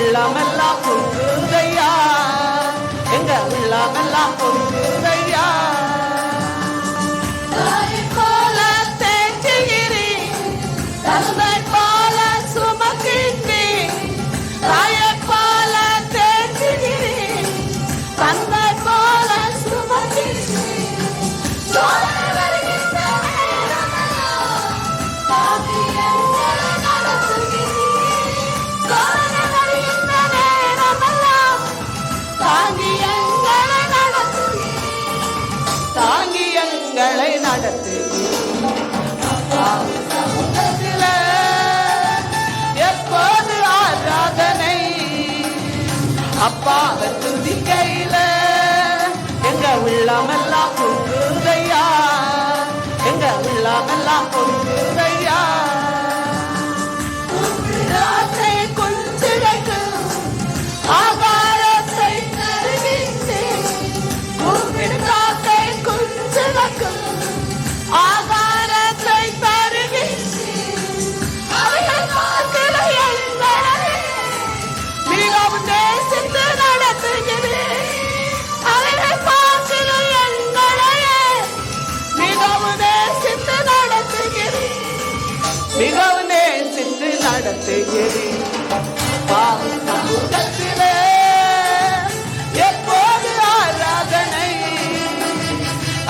உள்ளமெல்லாம் பொங்குதையா எங்க உள்ளமெல்லாம் பொங்குதையா போல தேஞ்சுகிறேன் எங்களை நடத்து அப்பா, சமூகத்திலே எப்போது ஆராதனை? அப்பாவை துதிக்கையில எங்க உள்ளமெல்லாம் பொங்குதையா எங்க உள்ளமெல்லாம் பொங்கு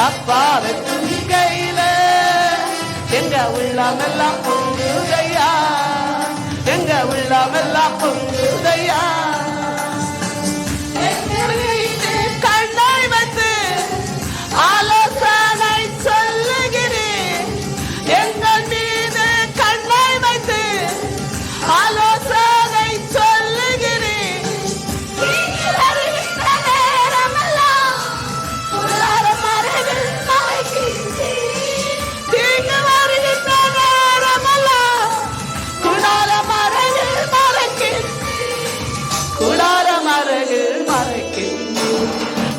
அப்பாவை துணிக்கையில எங்க உள்ளாமெல்லாம் பொங்குகையா? எங்க உள்ளாமெல்லாம் பொங்கு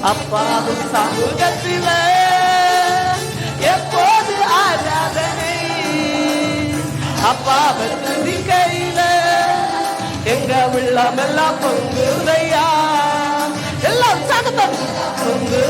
அப்பாவும் சமூகத்தில் எப்போது ஆராதனை? அப்பாவை துதிக்கையில எங்க உள்ளமெல்லாம் பொங்குதையா? எல்லாம் சகதம் பொங்குதையா